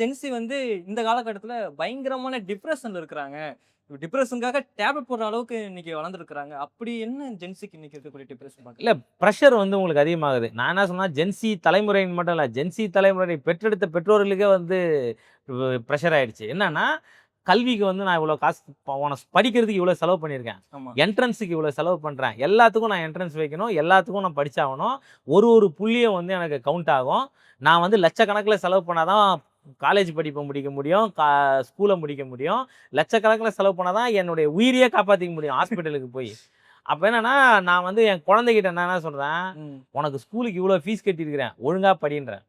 Gen Z வந்து இந்த காலகட்டத்துல பயங்கரமான டிப்ரெஷன்ல இருக்கிறாங்க. டிப்ரெஷனுக்காக டேப்லெட் போடுற அளவுக்கு இன்னைக்கு வளர்ந்துருக்காங்க அப்படி என்ன ஜென்சிக்கு இன்னைக்கு இருக்கக்கூடிய டிப்ரெஷன் இல்ல ப்ரெஷர் வந்து உங்களுக்கு அதிகமாகுது. நான் என்ன சொன்னா ஜென்சி தலைமுறைன்னு மட்டும் இல்லை ஜென்சி தலைமுறை பெற்றெடுத்த பெற்றோர்களுக்கே வந்து ப்ரெஷர் ஆயிடுச்சு. என்னன்னா கல்விக்கு வந்து நான் இவ்வளோ காசு உனக்கு படிக்கிறதுக்கு இவ்வளோ செலவு பண்ணியிருக்கேன். என்ட்ரன்ஸுக்கு இவ்வளோ செலவு பண்ணுறேன் எல்லாத்துக்கும் நான் என்ட்ரன்ஸ் வைக்கணும். எல்லாத்துக்கும் நான் படிச்சாகணும். ஒரு ஒரு புள்ளியும் வந்து எனக்கு கவுண்ட் ஆகும். நான் வந்து லட்சக்கணக்கில் செலவு பண்ணாதான் காலேஜ் படிப்பை முடிக்க முடியும் கா ஸ்கூலை முடிக்க முடியும். லட்சக்கணக்கில் செலவு பண்ணால் தான் என்னுடைய உயிரையே காப்பாற்றிக்க முடியும் ஹாஸ்பிட்டலுக்கு போய். அப்போ என்னன்னா நான் வந்து என் குழந்தைகிட்ட நான் என்ன சொல்கிறேன் உனக்கு ஸ்கூலுக்கு இவ்வளோ ஃபீஸ் கட்டியிருக்கிறேன் ஒழுங்காக படின்றேன்.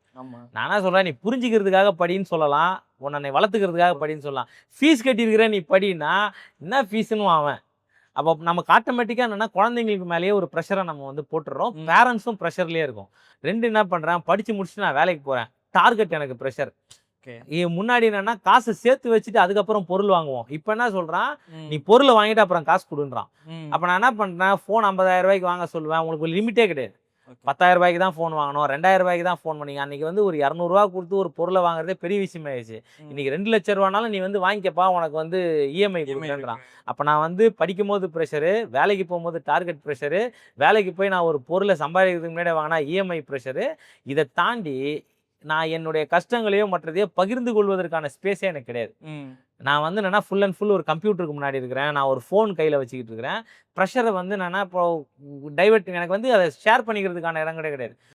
நான் என்ன சொல்கிறேன் நீ புரிஞ்சுக்கிறதுக்காக படின்னு சொல்லலாம் உன்னை வளர்த்துக்கிறதுக்காக படின்னு சொல்லலாம். ஃபீஸ் கட்டியிருக்கிற நீ படின்னா என்ன ஃபீஸ்னு அவன்? அப்போ நமக்கு ஆட்டோமேட்டிக்காக என்னென்னா குழந்தைங்களுக்கு மேலேயே ஒரு ப்ரெஷரை நம்ம வந்து போட்டுடுறோம். பேரண்ட்ஸும் ப்ரெஷர்லேயே இருக்கும். ரெண்டு என்ன பண்ணுறேன் படித்து முடிச்சுட்டு நான் வேலைக்கு போகிறேன் டார்கெட் எனக்கு ப்ரெஷர் முன்னாடி என்னன்னா காசு சேர்த்து வச்சுட்டு அதுக்கப்புறம் பொருள் வாங்குவோம். இப்போ என்ன சொல்கிறான் ம், நீ பொருளை வாங்கிட்டு அப்புறம் காசு கொடுன்றான். அப்போ நான் என்ன பண்ணுறேன் ஃபோன் ஐம்பதாயிரம் ரூபாய்க்கு வாங்க சொல்லுவேன். உங்களுக்கு லிமிட்டே கிடையாது. பத்தாயிரம் ரூபாய்க்கு தான் ஃபோன் வாங்கணும். ரெண்டாயிரம் ரூபாய்க்கு தான் ஃபோன் பண்ணீங்க. அன்றைக்கி வந்து ஒரு இரநூறுவா கொடுத்து ஒரு பொருளை வாங்குறதே பெரிய விஷயமாயிடுச்சு ம். இன்னைக்கு ரெண்டு லட்ச ரூபானாலும் நீ வந்து வாங்கிக்கப்பா உனக்கு வந்து இஎம்ஐ EMI கொடுக்குறேன்றான். இருக்கு. அப்போ நான் வந்து படிக்கும் போது ப்ரெஷரு வேலைக்கு போகும்போது டார்கெட் ப்ரெஷரு வேலைக்கு போய் நான் ஒரு பொருளை சம்பாதிக்கிறதுக்கு முன்னாடி வாங்கினா இஎம்ஐ ப்ரெஷரு இதை தாண்டி நான் என்னுடைய கஷ்டங்களையோ மற்றதையோ பகிர்ந்து கொள்வதற்கான ஸ்பேஸே எனக்கு கிடையாது. நான் வந்து என்னன்னா ஃபுல் அண்ட் ஃபுல் ஒரு கம்ப்யூட்டருக்கு முன்னாடி இருக்கிறேன். நான் ஒரு ஃபோன் கையில் வச்சுக்கிட்டு இருக்கிறேன். ப்ரெஷரை வந்து என்னன்னா இப்போ டைவர்ட் எனக்கு வந்து அதை ஷேர் பண்ணிக்கிறதுக்கான இடம் கூட கிடையாது.